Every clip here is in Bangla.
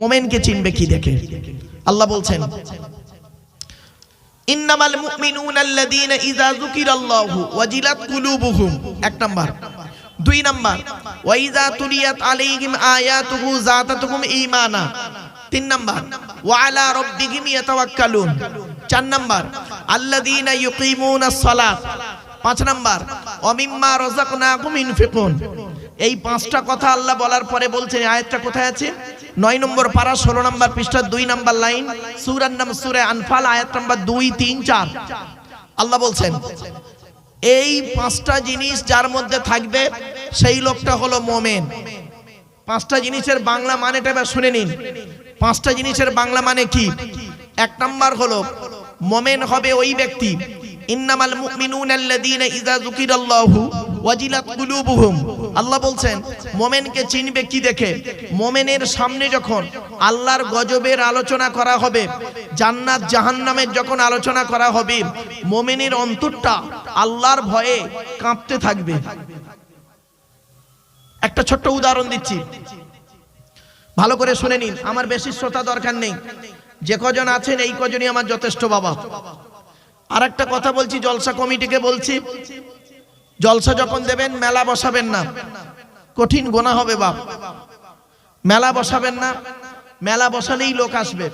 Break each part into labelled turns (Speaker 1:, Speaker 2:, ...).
Speaker 1: মোমেনকে চিনবে কি দেখে? আল্লাহ বলছেন, ইন্নামাল মুমিনুনা আল্লাযীনা ইযা যুকিরাল্লাহু ওয়াজিলাত কুলুবুহুম। এক নাম্বার। দুই নাম্বার, ওয়া ইযা তুলিয়াত আলাইহিম আয়াতুহু যাতাতুহুম ঈমানা। তিন নাম্বার, ওয়া আলা রাব্বিহিম ইয়াতাওয়াক্কালুন। চার নাম্বার, আল্লাযীনা ইউকিমুনাস সালাত। পাঁচ নাম্বার অমিম্মা রাযাকনাকুম ইনফিকুন। এই পাঁচটা কথা আল্লাহ বলার পরে বলছেন আয়াতটা কোথায় আছে? নয় নম্বর পারা, ষোলো নম্বর পৃষ্ঠা, দুই নম্বর লাইন। সুরার নাম সুরে আনফাল, আয়াত নম্বর দুই, তিন, চার। আল্লাহ বলছেন, এই পাঁচটা জিনিস যার মধ্যে থাকবে, সেই লোকটা হলো মোমেন। পাঁচটা জিনিসের বাংলা মানেটা এবার শুনে নিন। পাঁচটা জিনিসের বাংলা মানে কি? এক নাম্বার হলো, মোমেন হবে ওই ব্যক্তি। ইন্নামাল মুমিনুনা আল্লাযীনা ইযা যুকিরাল্লাহু ওয়াজিলাত কুলুবুহুম। আল্লাহ বলছেন, মোমেনকে চিনবে কি দেখে? মোমেনের সামনে যখন আল্লাহর গজবের আলোচনা করা হবে, জান্নাত জাহান্নামের যখন আলোচনা করা হবে, মোমেনের অন্তরটা আল্লাহর ভয়ে কাঁপতে থাকবে। একটা ছোট্ট উদাহরণ দিচ্ছি। ভালো করে শুনে নিন, আমার বেশি শ্রোতা দরকার নেই। যে কজন আছেন, এই কজনই আমার যথেষ্ট বাবা। আর একটা কথা বলছি, জলসা কমিটিকে বলছি। জলসা যখন দেবেন, মেলা বসাবেন না। কঠিন গোনা হবে বাপ। মেলা বসাবেন না। মেলা বসালেই লোক আসবে।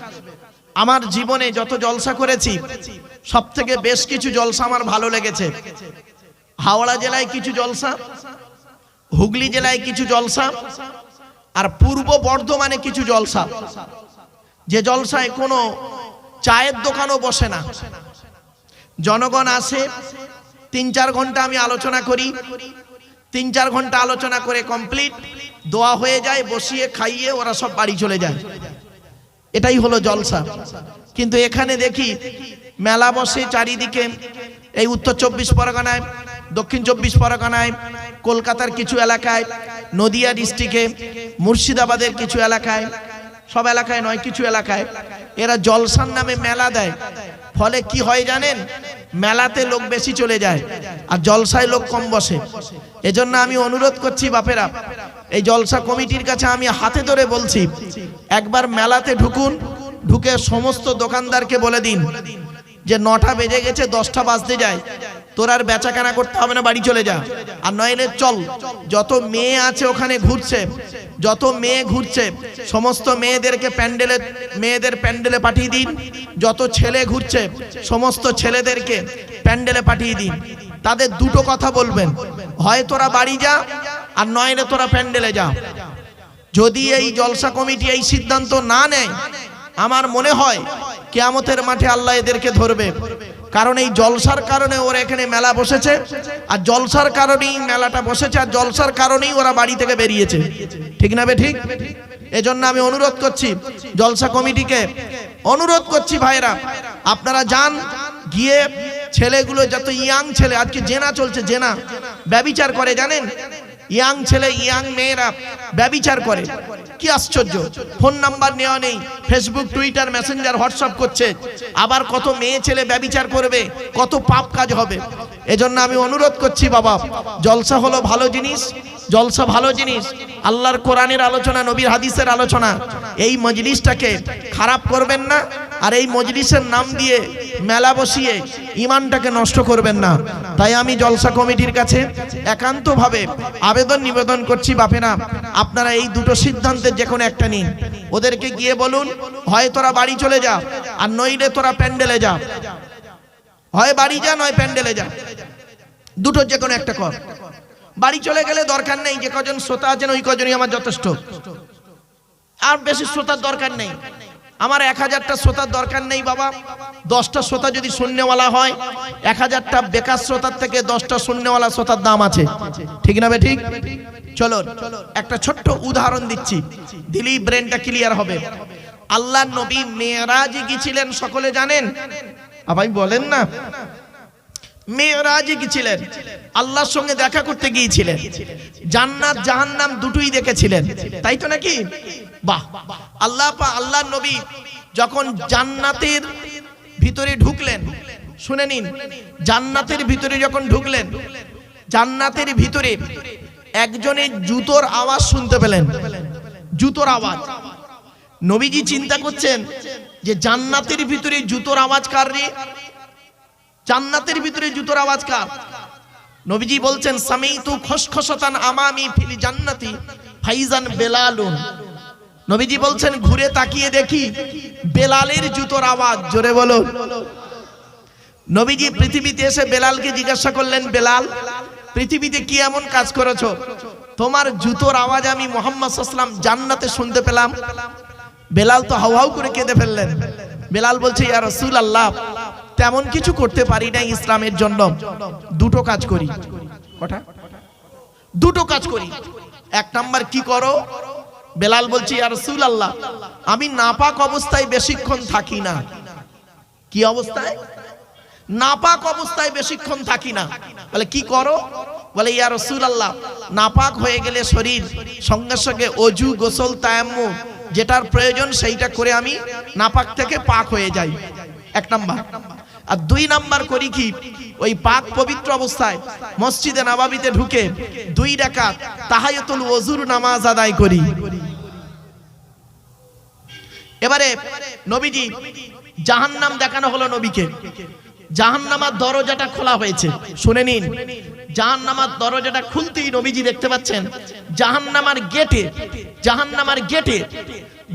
Speaker 1: আমার জীবনে যত জলসা করেছি সব থেকে বেশ কিছু জলসা আমার ভালো লেগেছে। হাওড়া জেলায় কিছু জলসা, হুগলি জেলায় কিছু জলসা, আর পূর্ব বর্ধমানে কিছু জলসা। যে জলসায় কোনো চায়ের দোকানও বসে না। জনগণ আসে তিন চার ঘণ্টা আমি আলোচনা করি, তিন চার ঘণ্টা আলোচনা করে কমপ্লিট দোয়া হয়ে যায়, বসিয়ে খাইয়ে ওরা সব বাড়ি চলে যায়। এটাই হলো জলসা। কিন্তু এখানে দেখি মেলা বসে চারিদিকে, এই উত্তর চব্বিশ পরগনায়, দক্ষিণ চব্বিশ পরগনায়, কলকাতার কিছু এলাকায়, নদিয়া ডিস্ট্রিক্টে মুর্শিদাবাদের কিছু এলাকায় সব এলাকায় নয়, কিছু এলাকায়। এরা জলসার নামে মেলা দেয়। ফলে কি হয় জানেন? মেলাতে লোক বেশি চলে যায় আর জলসায় লোক কম বসে। এজন্য আমি অনুরোধ করছি বাপেরা, এই জলসা কমিটির কাছে আমি হাতে ধরে বলছি, একবার মেলাতে ঢুকুন, ঢুকে সমস্ত দোকানদারকে বলে দিন যে নটা বেজে গেছে, দশটা বাজতে যায়। তোর আর বেচাকেনা করতে হবে না, বাড়ি চলে যা। আর নইলে চল, যত মেয়ে আছে ওখানে ঘুরছে, যত মেয়ে ঘুরছে, সমস্ত মেয়েদেরকে প্যান্ডেলে, মেয়েদের প্যান্ডেলে পাঠিয়ে দিন। যত ছেলে ঘুরছে, সমস্ত ছেলেদেরকে প্যান্ডেলে পাঠিয়ে দিন। তাদের দুটো কথা বলবেন, হয় তোরা বাড়ি যা, আর নইলে তোরা প্যান্ডেলে যা। যদি এই জলসা কমিটি এই সিদ্ধান্ত না নেয়, আমার মনে হয় কেয়ামতের মাঠে আল্লাহ এদেরকে ধরবে। কারণ এই জলসার কারণে ওরা এখানে মেলা বসেছে। আর জলসার কারণেই মেলাটা বসেছে, আর জলসার কারণেই ওরা বাড়ি থেকে বেরিয়েছে। ঠিক না ঠিক? এজন্য আমি অনুরোধ করছি, জলসা কমিটিকে অনুরোধ করছি ভাইরা আপনারা যান, গিয়ে ছেলেগুলো, যত ইয়াং ছেলে, আজকে জেনা চলছে, জেনা, ব্যবিচার করে, জানেন? ইয়াং ছেলে, ইয়াং মেয়েরা ব্যবিচার করে। কি আশ্চর্য। ফোন নাম্বার নেওয়া নেই ফেসবুক টুইটার মেসেঞ্জার হোয়াটসঅ্যাপ করছে। আবার কত মেয়ে ছেলে ব্যবিচার করবে, কত পাপ কাজ হবে। এজন্য আমি অনুরোধ করছি বাবা, জলসা হলো ভালো জিনিস, জলসা ভালো জিনিস। আল্লাহর কোরআনের আলোচনা, নবীর হাদিসের আলোচনা। এই মজলিসটাকে খারাপ করবেন না আর এই মজলিসের নাম দিয়ে মেলা বসিয়ে ইমানটাকে নষ্ট করবেন না। তাই আমি জলসা কমিটির কাছে একান্তভাবে আবেদন নিবেদন করছি, বাপেরা, আপনারা এই দুটো সিদ্ধান্তের যে কোনো একটা নিন। ওদেরকে গিয়ে বলুন, হয় তোরা বাড়ি চলে যা, আর নইলে তোরা প্যান্ডেলে যা। হয় বাড়ি যা, নয় প্যান্ডেলে যা। দুটোর যে কোনো একটা কর। বাড়ি চলে গেলে দরকার নেই, যে কজন শ্রোতা আছেন ওই কজনই আমার যথেষ্ট। আর বেশি শ্রোতার দরকার নেই। আমার এক হাজারটা শ্রোতার দরকার নেই বাবা। দশটা শ্রোতা যদি শূন্যওয়ালা হয়, এক হাজারটা বেকার শ্রোতার থেকে দশটা শূন্যওয়ালা শ্রোতার দাম আছে। ঠিক না ঠিক? চলো একটা ছোট্ট উদাহরণ দিচ্ছি। দিলেই ব্রেনটা ক্লিয়ার হবে। আল্লাহ নবী মেয়েরাজ গিয়েছিলেন সকলে জানেন? আবাই বলেন না। মেয়েরাজে গিয়েছিলেন আল্লাহর সঙ্গে দেখা করতে গিয়েছিলেন। জান্নাত, জাহান্নাম দুটোই দেখেছিলেন। তাই তো নাকি? বাহ। আল্লাহ পা আল্লাহ নবী যখন জান্নাতের ভিতরে ঢুকলেন, শুনে নিন, জান্নাতের ভিতরে যখন ঢুকলেন, জান্নাতের ভিতরে একজনের জুতোর আওয়াজ শুনতে পেলেন। জুতোর আওয়াজ। নবীজি চিন্তা করছেন যে জান্নাতের ভিতরে জুতোর আওয়াজ কার রে? জান্নাতের ভিতরে জুতোর আওয়াজ কার? নবীজি বলছেন, সামিতু খসখসতান আমামি ফিল জান্নাতি ফাইজান বেলালুন। নবীজি বলছেন, ঘুরে তাকিয়ে দেখি বেলালের জুতোর আওয়াজ। জোরে বলো নবীজি পৃথিবীতে এসে বেলালকে জিজ্ঞাসা করলেন, বেলাল, পৃথিবীতে কি এমন কাজ করেছ? তোমার জুতোর আওয়াজ আমি মোহাম্মদ সাল্লাম জান্নাতে শুনতে পেলাম। বেলাল তো হাউ হাউ করে কেঁদে ফেললেন। বেলাল বলছে, ইয়া রসুল আল্লাহ তেমন কিছু করতে পারি না ইসলামের জন্য। দুটো কাজ করি। কটা? দুটো কাজ করি। এক নাম্বার কি করো? বেলাল বলছে, ইয়া রসুল আল্লাহ আমি নাপাক অবস্থায় বেশিক্ষণ থাকি না। কি অবস্থায়? নাপাক অবস্থায় বেশিক্ষণ থাকি না। বলে, কি করো? বলে, ইয়া রসুল আল্লাহ নাপাক হয়ে গেলে শরীর, সঙ্গে সঙ্গে অজু, গোসল তায়াম্মু যেটার প্রয়োজন সেইটা করে আমি নাপাক থেকে পাক হয়ে যাই। এক নাম্বার। আর দুই নাম্বার করি কি? ওই পাক পবিত্র অবস্থায় মসজিদে নাবাবিতে ঢুকে দুই রাকাত তাহায়াতুল ওজুর নামাজ আদায় করি। এবারে নবীজি জাহান্নাম দেখানো হলো নবীকে। জাহান্নামার দরজাটা খোলা হয়েছে। শুনে নিন। জাহান্নামার দরজাটা খুলতেই নবীজি দেখতে পাচ্ছেন, জাহান্নামার গেটে জাহান্নামার গেটে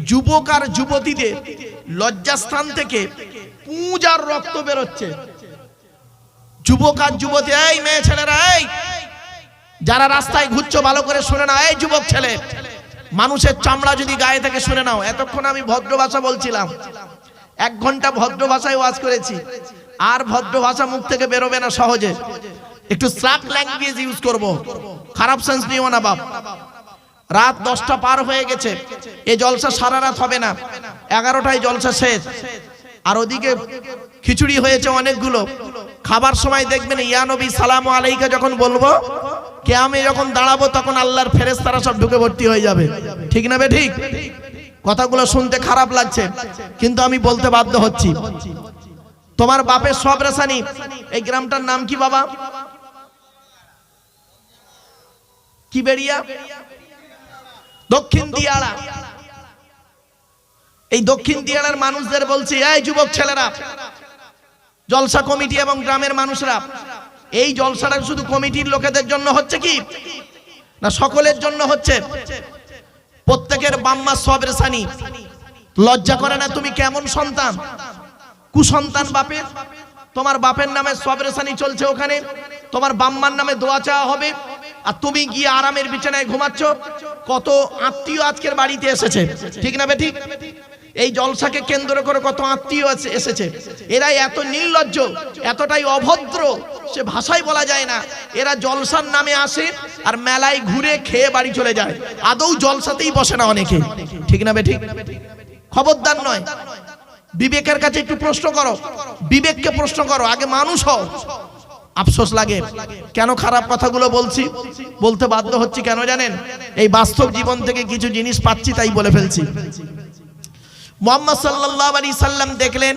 Speaker 1: যুবক আর যুবতীদের লজ্জাস্থান থেকে পূজার রক্ত বেরোচ্ছে। যুবক আর যুবতী, এই মেয়ে ছেলেরা, এই! যারা রাস্তায় ঘুরছো, ভালো করে শুনে না এই যুবক ছেলে। মানুষের চামড়া যদি গায়ে থেকে শুনে নাও, এতক্ষণ আমি ভদ্র ভাষা বলছিলাম। এক ঘণ্টা ভদ্র ভাষায় ওয়াজ করেছি। আর ভদ্র ভাষা মুখ থেকে বেরোবে না সহজে। একটু স্লাক ল্যাঙ্গুয়েজ ইউজ করব। খারাপ সেন্স নিও না, বাপ। রাত দশটা পার হয়ে গেছে। এই জলসা সারা রাত হবে না। এগারোটায় জলসা শেষ। আর ওদিকে খিচুড়ি হয়েছে অনেকগুলো। খাবার সময় দেখবেন, ইয়া নবী, সালাম আলাইকা যখন বলব কে আমি যখন দাঁড়াবো, তখন আল্লাহর ফেরেস্তারা সব ঢুকে ভর্তি হয়ে যাবে। ঠিক না বে ঠিক? কথাগুলো শুনতে খারাপ লাগছে, কিন্তু আমি বলতে বাধ্য হচ্ছি। তোমার বাপের সব রেসানি এই গ্রামটার নাম কি বাবা? কি বেরিয়া দক্ষিণ দিয়াড়া। এই দক্ষিণ দিয়াড়ার মানুষদের বলছি, এই যুবক ছেলেরা, জলসা কমিটি এবং গ্রামের মানুষরা, এই জলসাটা শুধু কমিটির লোকেদের জন্য হচ্ছে কি? না, সকলের জন্য হচ্ছে? প্রত্যেকের বাম্মা সব রেসানি লজ্জা করে না তুমি কেমন সন্তান? কুসন্তান বাপের? তোমার বাপের নামে সব রেসানি চলছে ওখানে। তোমার বাম্মার নামে দোয়া চাওয়া হবে। আর তুমি গিয়ে আরামের বিছানায় ঘুমাচ্ছ। কত আত্মীয় আজকের বাড়িতে এসেছে। ঠিক না বে ঠিক? এই জলসাকে কেন্দ্র করে কত আত্মীয় আছে- এসেছে। এরা এত নির্লজ্জ, এতটাই অভদ্র, সে ভাষায় বলা যায় না। এরা জলসার নামে আসে আর মেলায় ঘুরে খেয়ে বাড়ি চলে যায়। আদৌ জলসাতেই বসে না অনেকে। ঠিক না বে ঠিক? খবরদার নয়। বিবেকের কাছে একটু প্রশ্ন করো। বিবেককে প্রশ্ন করো, আগে মানুষ হও। আফসোস লাগে। কেন খারাপ কথাগুলো বলছি? বলতে বাধ্য হচ্ছি কেন জানেন? এই বাস্তব জীবন থেকে কিছু জিনিস পাচ্ছি তাই বলে ফেলছি। মোহাম্মদ সাল্লাল্লাহু আলাইহি সাল্লাম দেখলেন,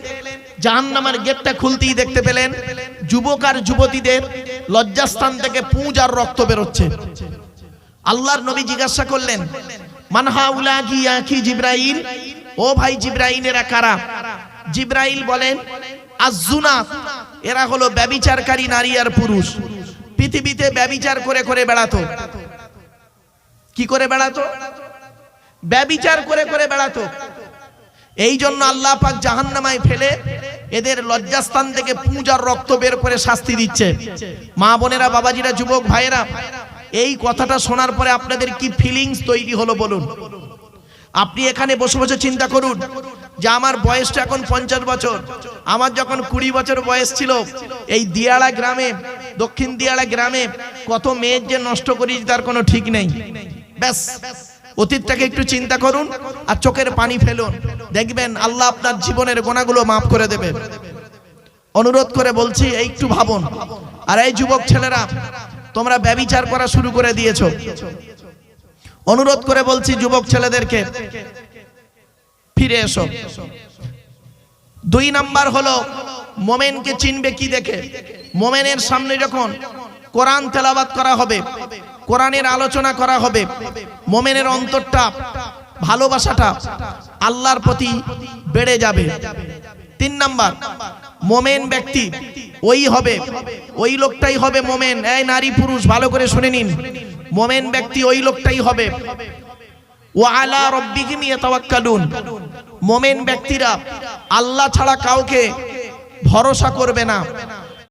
Speaker 1: জাহান্নামের গেটটা খুলতেই দেখতে পেলেন, যুবক আর যুবতীদের লজ্জাস্থান থেকে পুঁজ আর রক্ত বেরোচ্ছে। আল্লাহর নবী জিজ্ঞাসা করলেন মানহা উলা কি আখি জিব্রাইল? ও ভাই জিব্রাইলেরা কারা? জিব্রাইল বলেন আজুনাত এরা হলো ব্যবিচারকারী নারী আর পুরুষ। পৃথিবীতে ব্যবিচার করে করে বেড়াতো। কি করে বেড়াতো? ব্যবিচার করে করে বেড়াতো। এই জন্য আল্লাহ পাক জাহান্নামায় ফেলে এদের লজ্জাস্থান থেকে পূজার রক্ত বের করে শাস্তি দিচ্ছে। মা বোনেরা, বাবাজিরা, যুবক ভাইয়েরা, এই কথাটা শোনার পরে আপনাদের কি ফিলিংস তৈরি হলো বলুন। আপনি এখানে বসে বসে চিন্তা করুন যে আমার বয়সটা এখন পঞ্চাশ বছর, আমার যখন কুড়ি বছর বয়স ছিল, এই দিয়াড়া গ্রামে, দক্ষিণ দিয়াড়া গ্রামে কত মেয়ের যে নষ্ট করি তার কোনো ঠিক নেই। ব্যাস। অতীতটাকে একটু চিন্তা করুন আর চোখের পানি ফেলুন। দেখবেন আল্লাহ আপনার জীবনের গোনাগুলো মাফ করে দেবে। অনুরোধ করে বলছি, এই একটু ভাবুন। আর এই যুবক ছেলেরা, তোমরা ব্যবিচার করা শুরু করে দিয়েছ। অনুরোধ করে বলছি, যুবক ছেলেদেরকে, ফিরে এসো। দুই নাম্বার হলো, মোমেনকে চিনবে কি দেখে। মোমেনের সামনে যখন কোরআন তেলাবাত করা হবে কোরআনের আলোচনা করা হবে। মোমেনের অন্তরটা, ভালোবাসাটা আল্লাহর প্রতি বেড়ে যাবে। তিন নাম্বার, মোমেন ব্যক্তি ওই হবে, ওই লোকটাই হবে মোমেন। এই নারী পুরুষ, ভালো করে শুনে নিন। মোমেন ব্যক্তি ওই লোকটাই হবে। ও আলা রব্বিহিম ইয়াতাওয়াক্কালুন। মোমেন ব্যক্তিরা আল্লাহ ছাড়া কাউকে ভরসা করবে না।